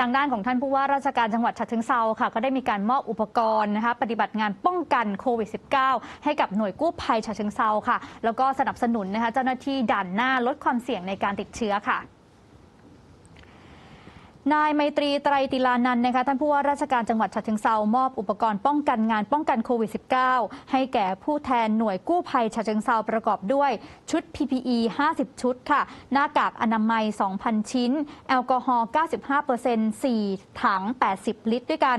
ทางด้านของท่านผู้ว่าราชการจังหวัดฉะเชิงเซาค่ะ ก็ได้มีการมอบอุปกรณ์นะคะปฏิบัติงานป้องกันโควิด -19 ให้กับหน่วยกู้ภัยฉะเชิงเซาค่ะ แล้วก็สนับสนุนนะคะเจ้าหน้าที่ด่านหน้าลดความเสี่ยงในการติดเชื้อค่ะ นายไมตรีไตรติลานันท์นะคะท่านผู้ว่าราชการจังหวัดฉะเชิงเซามอบอุปกรณ์ป้องกันงานป้องกันโควิด -19 ให้แก่ผู้แทนหน่วยกู้ภัยฉะเชิงเซาประกอบด้วยชุด PPE 50 ชุดค่ะ หน้ากากอนามัย 2,000 ชิ้น แอลกอฮอล์ 95% 4 ถัง 80 ลิตรด้วยกัน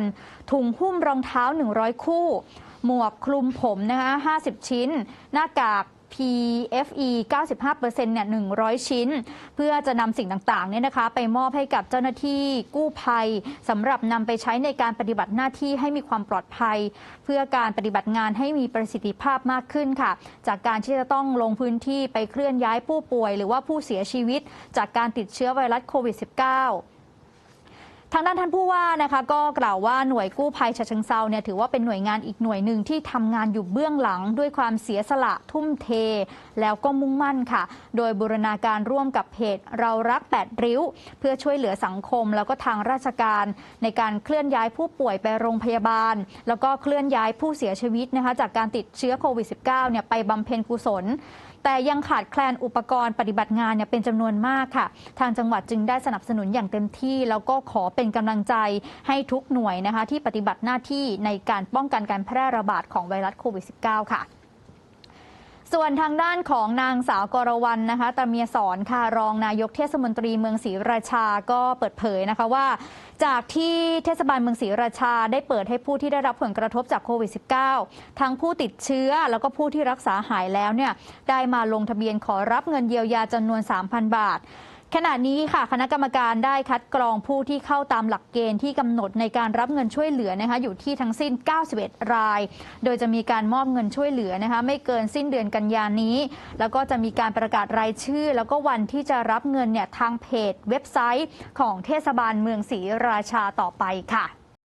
ถุงหุ้มรองเท้า 100 คู่ หมวกคลุมผมนะคะ50 ชิ้น หน้ากาก PFE 95%เนี่ย100 ชิ้น เพื่อจะนำสิ่งต่างๆเนี่ยนะคะไปมอบให้กับเจ้าหน้าที่กู้ภัยสำหรับนำไปใช้ในการปฏิบัติหน้าที่ให้มีความปลอดภัย เพื่อการปฏิบัติงานให้มีประสิทธิภาพมากขึ้นค่ะ จากการที่จะต้องลงพื้นที่ไปเคลื่อนย้ายผู้ป่วย หรือว่าผู้เสียชีวิต จากการติดเชื้อไวรัสโควิด -19 ทางด้านท่านผู้ว่านะคะก็กล่าวว่าหน่วยกู้ภัยฉะเชิงเซาเนี่ยถือว่าเป็นหน่วยงานอีกหน่วยหนึ่งที่ทำงานอยู่เบื้องหลังด้วยความเสียสละทุ่มเท แล้วก็มุ่งมั่นค่ะ โดยบูรณาการร่วมกับเพจเรารักแปดริ้ว เพื่อช่วยเหลือสังคม แล้วก็ทางราชการในการเคลื่อนย้ายผู้ป่วยไปโรงพยาบาล แล้วก็เคลื่อนย้ายผู้เสียชีวิตนะคะจากการติดเชื้อโควิด -19 เนี่ยไปบำเพ็ญกุศลแต่ยังขาดแคลนอุปกรณ์ปฏิบัติงานเนี่ยเป็นจำนวนมากค่ะ ทางจังหวัดจึงได้สนับสนุนอย่างเต็มที่ แล้วก็ขอเป็น็นกำลังใจให้ทุกหน่วยนะคะที่ปฏิบัติหน้าที่ในการป้องกันการแพร่ระบาดของไวรัสโควิด -19 ค่ะส่วนทางด้านของนางสาวกรวรรณนะคะตะเมียสอนค่ะรองนายกเทศมนตรีเมืองศรีราชาก็เปิดเผยนะคะว่า จากที่เทศบาลเมืองศรีราชาได้เปิดให้ผู้ที่ได้รับผลกระทบจากโควิด -19 ทั้งผู้ติดเชื้อแล้วก็ผู้ที่รักษาหายแล้วเนี่ยได้มาลงทะเบียนขอรับเงินเยียวยาจำนวน 3,000 บาท ขณะนี้ค่ะคณะกรรมการได้คัดกรองผู้ที่เข้าตามหลักเกณฑ์ที่กำหนดในการรับเงินช่วยเหลือนะคะอยู่ที่ทั้งสิ้น 91 ราย โดยจะมีการมอบเงินช่วยเหลือนะคะไม่เกินสิ้นเดือนกันยานี้ แล้วก็จะมีการประกาศรายชื่อ แล้วก็วันที่จะรับเงินเนี่ยทางเพจเว็บไซต์ของเทศบาลเมืองศรีราชาต่อไปค่ะ